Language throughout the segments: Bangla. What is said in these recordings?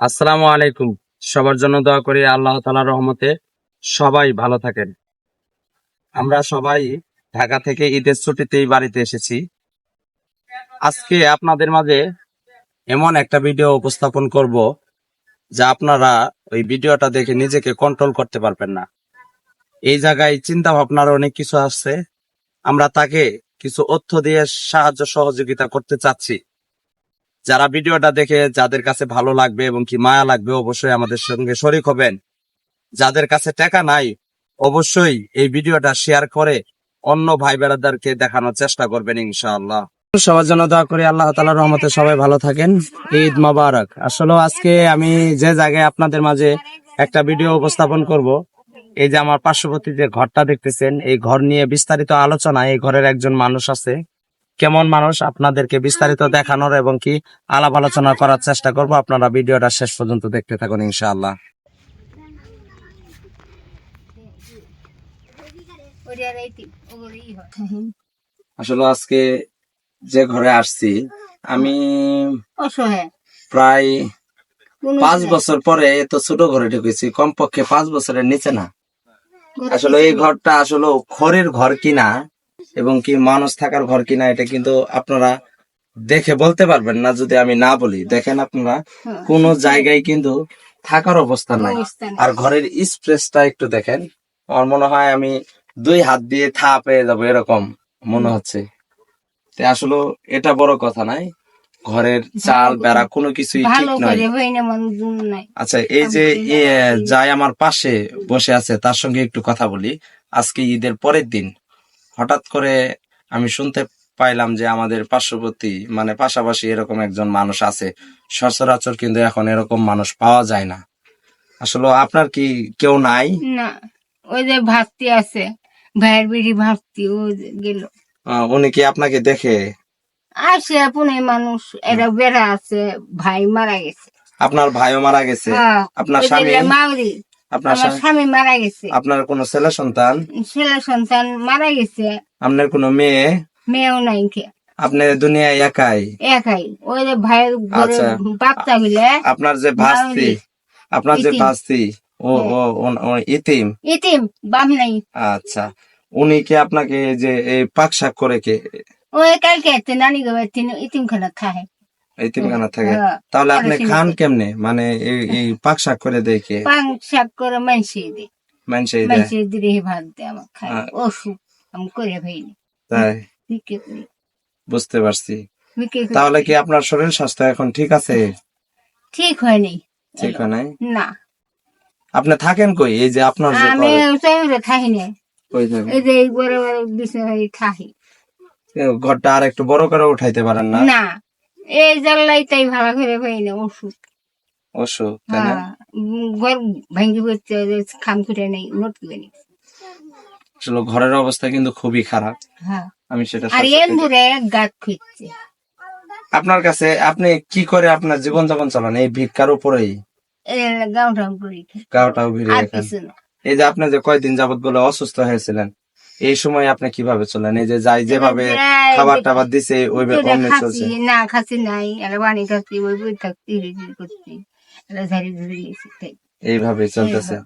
আসসালামু আলাইকুম। সবার জন্য দোয়া করি আল্লাহ তালার রহমতে সবাই ভালো থাকেন। আমরা সবাই ঢাকা থেকে ঈদের ছুটিতেই বাড়িতে এসেছি। আজকে আপনাদের মাঝে এমন একটা ভিডিও উপস্থাপন করব যা আপনারা ওই ভিডিওটা দেখে নিজেকে কন্ট্রোল করতে পারবেন না। এই জায়গায় চিন্তা ভাবনার অনেক কিছু আসছে আমরা তাকে কিছু অর্থ দিয়ে সাহায্য সহযোগিতা করতে চাচ্ছি। যারা ভিডিওটা দেখে যাদের কাছে ভালো লাগবে এবং কি মায়া লাগবে, অবশ্যই আমাদের সঙ্গে শরিক হবেন। যাদের কাছে টাকা নাই, অবশ্যই এই ভিডিওটা শেয়ার করে অন্য ভাই বেড়াদারকে দেখানোর চেষ্টা করবেন ইনশাআল্লাহ। সবার জন্য দোয়া করি, আল্লাহ তালার রহমতে সবাই ভালো থাকেন। ঈদ মোবারক। আসলে আজকে আমি যে জায়গায় আপনাদের মাঝে একটা ভিডিও উপস্থাপন করব, এই যে আমার পার্শ্ববর্তী যে ঘরটা দেখতেছেন, এই ঘর নিয়ে বিস্তারিত আলোচনা এই ঘরের একজন মানুষ আছে। কেমন মানুষ আপনাদেরকে বিস্তারিত দেখানোর এবং কি আলাপ আলোচনা করার চেষ্টা করব আপনারা ভিডিওটা শেষ পর্যন্ত দেখতে থাকুন ইনশাআল্লাহ। আসলে আজকে যে ঘরে আসছি আমি প্রায় পাঁচ বছর পরে এত ছোট ঘরে ঢুকেছি কমপক্ষে পাঁচ বছরের নিচে না। আসলে এই ঘরটা আসলে খড়ের ঘর কিনা এবং কি মানুষ থাকার ঘর কিনা এটা কিন্তু আপনারা দেখে বলতে পারবেন না যদি আমি না বলি। দেখেন আপনারা হ্যাঁ, কোন জায়গায় কিন্তু থাকার অবস্থা নাই। আর ঘরের স্পেসটা একটু দেখেন। আমার মনে হয় আমি দুই হাত দিয়ে থা পেয়ে যাব এরকম মনে হচ্ছে। আসলে এটা বড় কথা নাই। ঘরের চাল বেড়া কোনো কিছুই ঠিক নয় আচ্ছা এই যে যাই আমার পাশে বসে আছে তার সঙ্গে একটু কথা বলি। আজকে ঈদের পরের দিন। হঠাৎ করে আমি শুনতে পাইলাম যে আমাদের পার্শ্ববর্তী মানে পাশাপাশি এরকম একজন মানুষ আছে। সচরাচর কিন্তু এখন এরকম মানুষ পাওয়া যায় না। আসলে আপনার কি কেউ নাই? না ওই যে ভাস্তি আছে ভাইয়ের বেড়ি ভাস্তি ও গেল। উনি কি আপনাকে দেখে? আসে পুনে মানুষ এরা বেড়া আছে ভাই মারা গেছে। আপনার ভাইও মারা গেছে। হ্যাঁ, আপনার স্বামী? মাউরি। আপনার স্বামী- মারা গেছে। আপনার কোনো ছেলে সন্তান? ছেলে সন্তান মারা গেছে। আপনার কোনো মেয়ে? মেয়েও নাই কে। আপনি দুনিয়ায় একাই? একাই। ওই যে ভাইয়ের ঘরে আচ্ছা। বাচ্চা হইলে আপনার যে ভাস্তি আপনার যে। ভাস্তি ও ও ও- ইতিম? ইতিম বাপ নাই। আচ্ছা। উনি কি আপনাকে যে এই পাক শাক করে কে ওই কালকে নানি গো তিনি ইতিম খানা খায়। থেকে। হ্যাঁ। তাহলে আপনি খান কেমনে? মানে এই এই পাক শাক করে দেয় কে? পাং শাক করে মানসি দি মানসি ভাত আমার খাই হ্যাঁ। ওষুধ আমি করে ভাইনি তাই? বুঝতে পারছি। তাহলে কি আপনার শরীর স্বাস্থ্য এখন ঠিক আছে? ঠিক হয়নি। ঠিক হয় নাই না। আপনি থাকেন কই? এই যে আপনার আমি থাকি না। এই যে এই বড় বড় বিষয় থাকি। ঘরটা আর একটু বড় করে উঠাইতে পারেন না? না। এই জ্বালাই তাই ভালো করে ভাইনি ওষুধ অসুখ। তাই না? হ্যাঁ ঘর ভাঙ্গি পড়ছে খাম খুঁটে নেই নোট করে নি আসলে ঘরের অবস্থা কিন্তু খুবই খারাপ। হ্যাঁ। আমি সেটা আর সত্যি- এম ধরে গাছ খুঁজছে আপনার কাছে আপনি কি করে আপনার জীবন যাপন চালান? এই ভিক্ষার উপরেই? করি। ভিড়ে না। এই যে আপনি যে কয়দিন যাবত বলে অসুস্থ হয়েছিলেন এই সময় আপনি কীভাবে চলেন? এই যে যাই যেভাবে খাবার টাবার দিছে ওই অমনি চলছে। না খাসি নাই আর পানি খাচ্ছি ওই বই থাকছি রিজিল করছি এটা ঝাড়ি ঝুড়ি এইভাবে চলতেছে।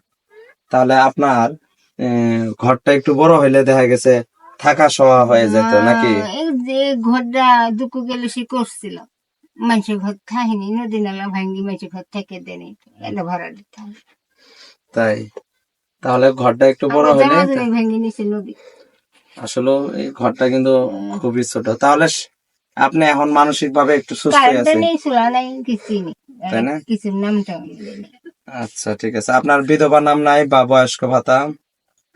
তাহলে আপনার ঘরটা একটু বড় হইলে দেখা গেছে থাকা শোয়া হয়ে যেত নাকি? যে ঘরটা দুকু গেলে সে করছিল। মানুষের ঘর খাইনি নদী নালা ভাঙ্গি মানুষের ঘর থেকে দেনি এটা ভাড়া দিতে তাই। তাহলে ঘরটা একটু বড় হলে আসলে এই ঘরটা কিন্তু খুবই ছোট। তাহলে আপনি এখন মানসিক ভাবে একটু সুস্থ আছেন? তাই না? আচ্ছা ঠিক আছে। আপনার বিধবা নাম নাই বা বয়স্ক ভাতা?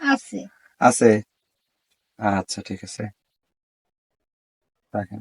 আছে। আছে? আচ্ছা ঠিক আছে। রাখেন।